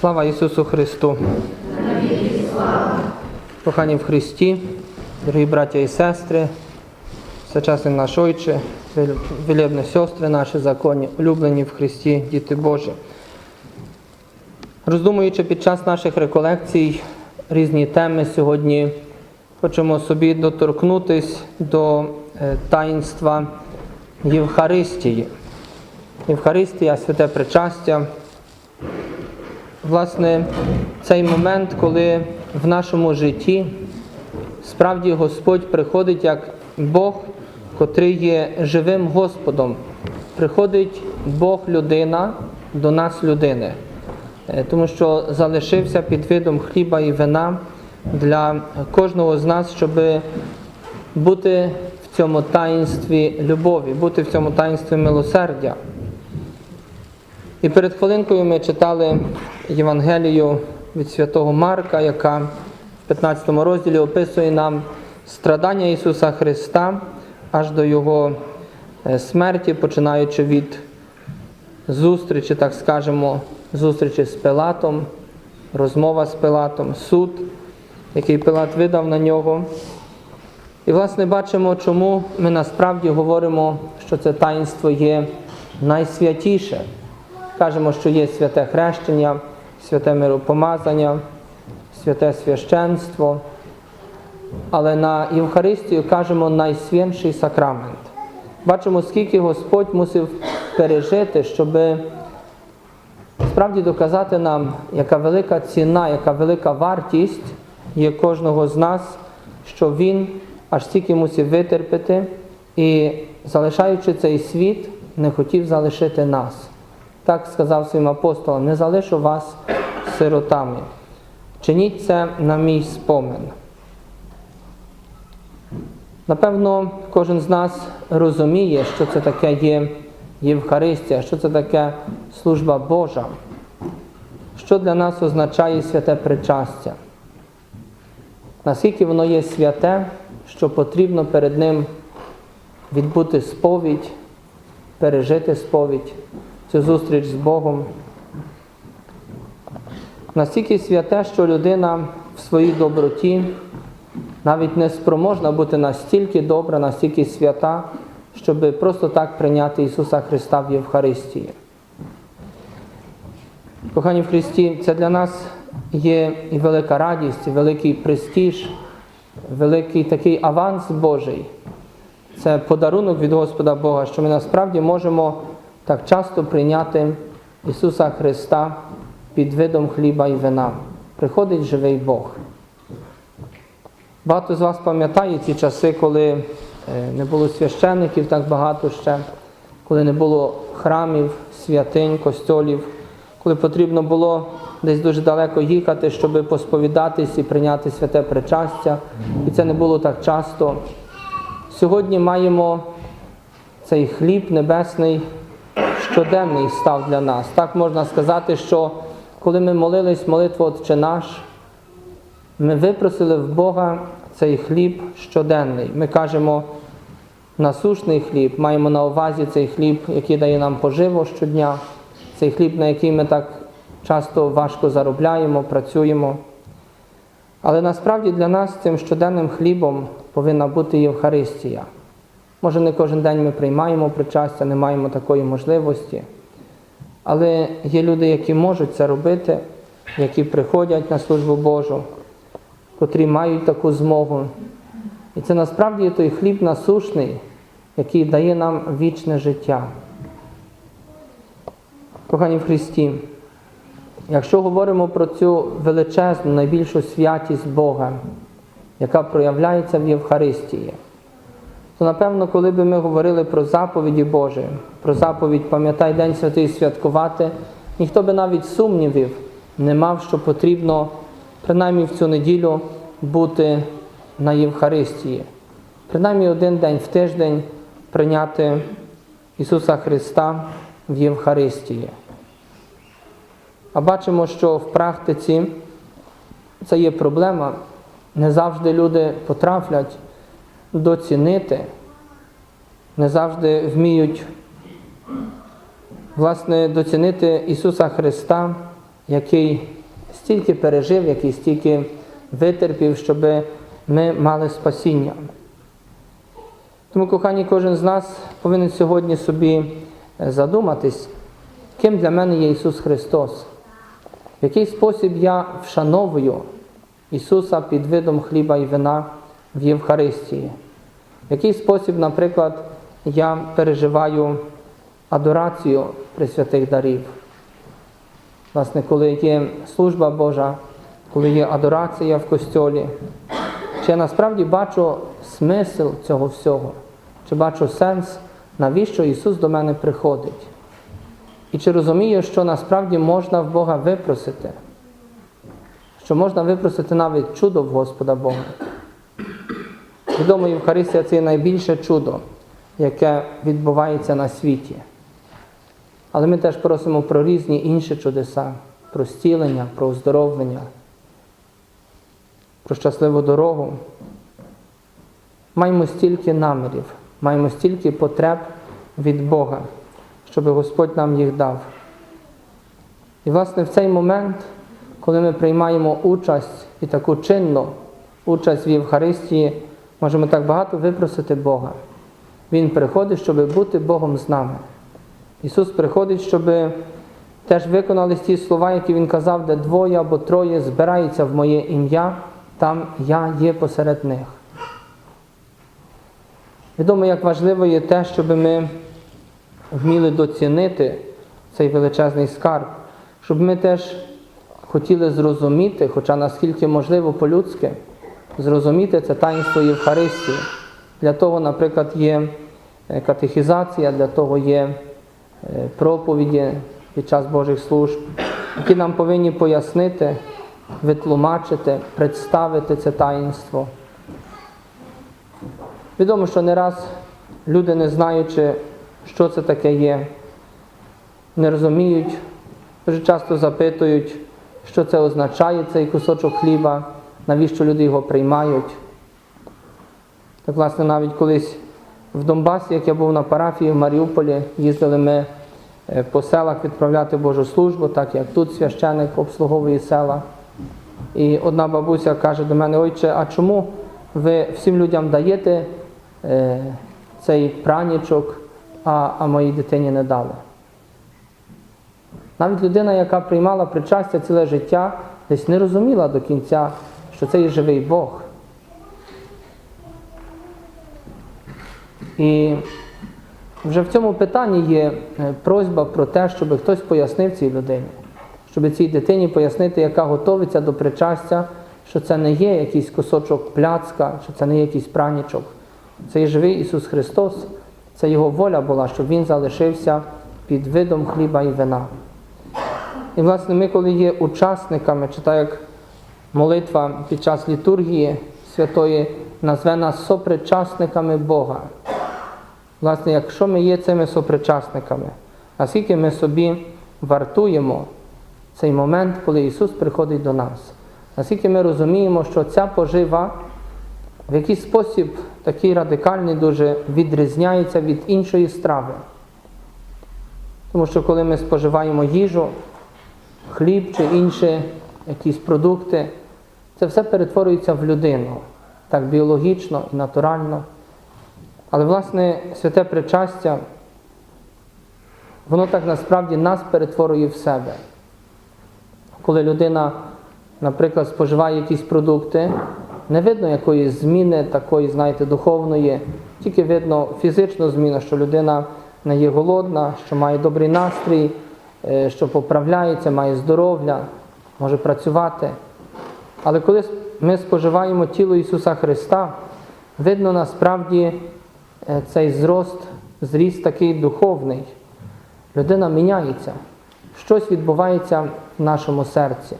Слава Ісусу Христу! Кохані в Христі, дорогі браття і сестри, всечасний наш Ойче, вилюбні сестри наші законні, улюблені в Христі, діти Божі. Роздумуючи під час наших реколекцій різні теми, сьогодні хочемо собі доторкнутись до е, таїнства Євхаристії. Євхаристія, святе причастя. Власне, цей момент, коли в нашому житті справді Господь приходить як Бог, котрий є живим Господом. Приходить Бог людина до нас людини, Е, тому що залишився під видом хліба і вина для кожного з нас, щоб бути в цьому таїнстві любові, бути в цьому таїнстві милосердя. І перед хвилинкою ми читали Євангелію від святого Марка, яка в 15 розділі описує нам страдання Ісуса Христа аж до Його е, смерті, починаючи від зустрічі, так скажемо, зустрічі з Пилатом, розмова з Пилатом, суд, який Пилат видав на нього. І, власне, бачимо, чому ми насправді говоримо, що це таїнство є найсвятіше. Кажемо, що є святе хрещення, святе миропомазання, святе священство. Але на Євхаристію кажемо найсвятший сакрамент. Бачимо, скільки Господь мусив пережити, щоб справді доказати нам, яка велика ціна, яка велика вартість є кожного з нас, що Він аж стільки мусив витерпіти і, залишаючи цей світ, не хотів залишити нас. Так сказав своїм апостолам, не залишу вас сиротами. Чиніть це на мій спомин. Напевно, кожен з нас розуміє, що це таке є Євхаристія, що це таке служба Божа, що для нас означає святе причастя. Наскільки воно є святе, що потрібно перед ним відбути сповідь, пережити сповідь, цю зустріч з Богом. Настільки святе, що людина в своїй доброті навіть не спроможна бути настільки добра, настільки свята, щоб просто так прийняти Ісуса Христа в Євхаристії. Кохані в Христі, це для нас є і велика радість, і великий престиж, великий такий аванс Божий. Це подарунок від Господа Бога, що ми насправді можемо так часто прийняти Ісуса Христа під видом хліба і вина. Приходить живий Бог. Багато з вас пам'ятає ті часи, коли не було священників так багато ще, коли не було храмів, святинь, костьолів, коли потрібно було десь дуже далеко їхати, щоб посповідатись і прийняти святе причастя. І це не було так часто. Сьогодні маємо цей хліб небесний, щоденний став для нас. Так можна сказати, що коли ми молились молитву Отче наш, ми випросили в Бога цей хліб щоденний. Ми кажемо насушний хліб, маємо на увазі цей хліб, який дає нам поживо щодня, цей хліб, на який ми так часто важко заробляємо, працюємо. Але насправді для нас цим щоденним хлібом повинна бути Євхаристія. Може, не кожен день ми приймаємо причастя, не маємо такої можливості. Але є люди, які можуть це робити, які приходять на службу Божу, котрі мають таку змогу. І це насправді той хліб насушний, який дає нам вічне життя. Кохані в Христі, якщо говоримо про цю величезну, найбільшу святість Бога, яка проявляється в Євхаристії, то напевно, коли би ми говорили про заповіді Божі, про заповідь Пам'ятай День Святий святкувати, ніхто би навіть сумнівів не мав, що потрібно принаймні в цю неділю бути на Євхаристії. Принаймні один день в тиждень прийняти Ісуса Христа в Євхаристії. А бачимо, що в практиці це є проблема. Не завжди люди потраплять доцінити, не завжди вміють власне доцінити Ісуса Христа який стільки пережив, який стільки витерпів, щоб ми мали спасіння. Тому, кохані, кожен з нас повинен сьогодні собі е, задуматись, ким для мене є Ісус Христос, в який спосіб я вшановую Ісуса під видом хліба і вина в Євхаристії, в який спосіб, наприклад, я переживаю адорацію присвятих дарів. Власне, коли є служба Божа, коли є адорація в костьолі, чи я насправді бачу смисл цього всього, чи бачу сенс, навіщо Ісус до мене приходить? І чи розумію, що насправді можна в Бога випросити, що можна випросити навіть чудо в Господа Бога. Відомо, Євхаристія це найбільше чудо, яке відбувається на світі. Але ми теж просимо про різні інші чудеса, про зцілення, про оздоровлення, про щасливу дорогу. Маємо стільки намірів, маємо стільки потреб від Бога, щоб Господь нам їх дав. І, власне, в цей момент, коли ми приймаємо участь і таку чинну участь в Євхаристії, можемо так багато випросити Бога. Він приходить, щоб бути Богом з нами. Ісус приходить, щоб теж виконались ті слова, які Він казав, де двоє або троє збираються в моє ім'я, там я є посеред них. Відомо, як важливо є те, щоб ми вміли доцінити цей величезний скарб, щоб ми теж хотіли зрозуміти, хоча наскільки можливо по-людськи, зрозуміти це таїнство Євхаристії. Для того, наприклад, є катехізація, для того є проповіді під час Божих служб, які нам повинні пояснити, витлумачити, представити це таїнство. Відомо, що не раз люди, не знаючи, що це таке є, не розуміють, дуже часто запитують, що це означає цей кусочок хліба, навіщо люди його приймають. Так, власне, навіть колись в Донбасі, як я був на парафії в Маріуполі, їздили ми по селах відправляти Божу службу, так як тут священик обслуговує села. І одна бабуся каже до мене, ойче, а чому ви всім людям даєте е, цей пранічок, а, а моїй дитині не дали? Навіть людина, яка приймала причастя ціле життя, десь не розуміла до кінця, що це є живий Бог. І вже в цьому питанні є просьба про те, щоб хтось пояснив цій людині, щоб цій дитині пояснити, яка готовиться до причастя, що це не є якийсь кусочок пляцка, що це не є якийсь пранічок. Це є живий Ісус Христос, це Його воля була, щоб Він залишився під видом хліба і вина. І, власне, ми, коли є учасниками, чи так як молитва під час літургії святої, назве нас сопричасниками Бога. Власне, якщо ми є цими сопричасниками, наскільки ми собі вартуємо цей момент, коли Ісус приходить до нас, наскільки ми розуміємо, що ця пожива в якийсь спосіб такий радикальний дуже відрізняється від іншої страви. Тому що коли ми споживаємо їжу, хліб чи інші якісь продукти, це все перетворюється в людину, так біологічно і натурально. Але, власне, святе причастя, воно так насправді нас перетворює в себе. Коли людина, наприклад, споживає якісь продукти, не видно якоїсь зміни, такої, знаєте, духовної, тільки видно фізичну зміну, що людина не є голодна, що має добрий настрій, що поправляється, має здоров'я, може працювати. Але коли ми споживаємо тіло Ісуса Христа, видно насправді цей зрост, зріст такий духовний. Людина міняється. Щось відбувається в нашому серці.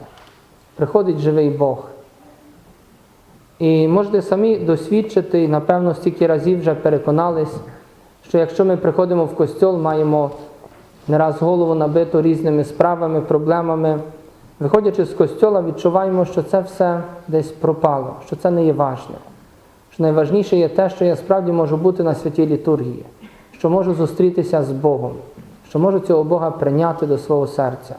Приходить живий Бог. І можете самі досвідчити, і напевно стільки разів вже переконались, що якщо ми приходимо в костьол, маємо не раз голову набиту різними справами, проблемами, виходячи з костьола, відчуваємо, що це все десь пропало, що це не є важне. Що найважніше є те, що я справді можу бути на святій літургії, що можу зустрітися з Богом, що можу цього Бога прийняти до свого серця.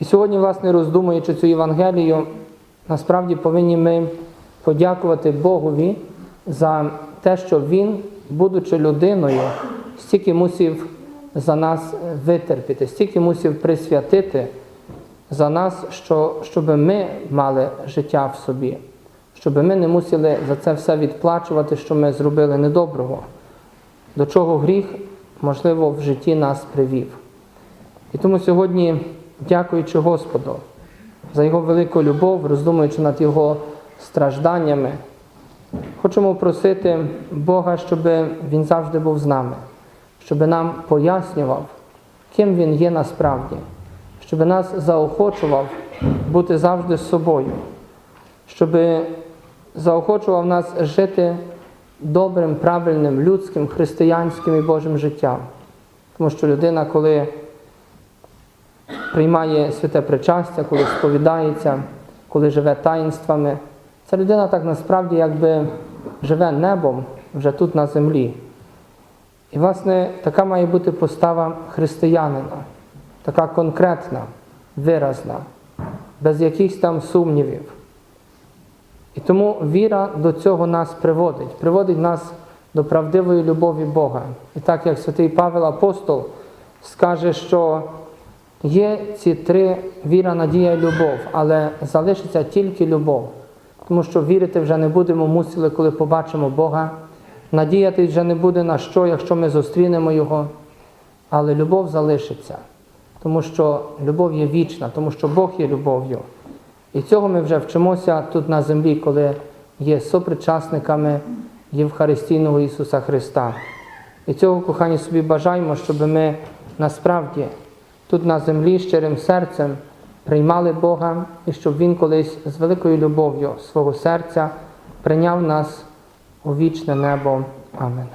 І сьогодні, власне, роздумуючи цю Євангелію, насправді повинні ми подякувати Богові за те, що Він, будучи людиною, стільки мусив за нас витерпіти, стільки мусив присвятити за нас, що, щоб ми мали життя в собі, щоб ми не мусили за це все відплачувати, що ми зробили недоброго, до чого гріх, можливо, в житті нас привів. І тому сьогодні, дякуючи Господу за Його велику любов, роздумуючи над Його стражданнями, хочемо просити Бога, щоб Він завжди був з нами, щоб нам пояснював, ким Він є насправді, щоб нас заохочував бути завжди собою, щоб заохочував нас жити добрим, правильним, людським, християнським і Божим життям. Тому що людина, коли приймає святе причастя, коли сповідається, коли живе таїнствами, ця людина так насправді якби живе небом вже тут на землі. І, власне, така має бути постава християнина, така конкретна, виразна, без якихось там сумнівів. І тому віра до цього нас приводить, приводить нас до правдивої любові Бога. І так як святий Павел Апостол скаже, що є ці три віра, надія і любов, але залишиться тільки любов. Тому що вірити вже не будемо мусили, коли побачимо Бога. Надіятись вже не буде на що, якщо ми зустрінемо Його. Але любов залишиться, тому що любов є вічна, тому що Бог є любов'ю. І цього ми вже вчимося тут на землі, коли є сопричасниками Євхаристійного Ісуса Христа. І цього, кохані, собі бажаємо, щоб ми насправді тут на землі щирим серцем приймали Бога і щоб Він колись з великою любов'ю свого серця прийняв нас у вічне небо. Амен.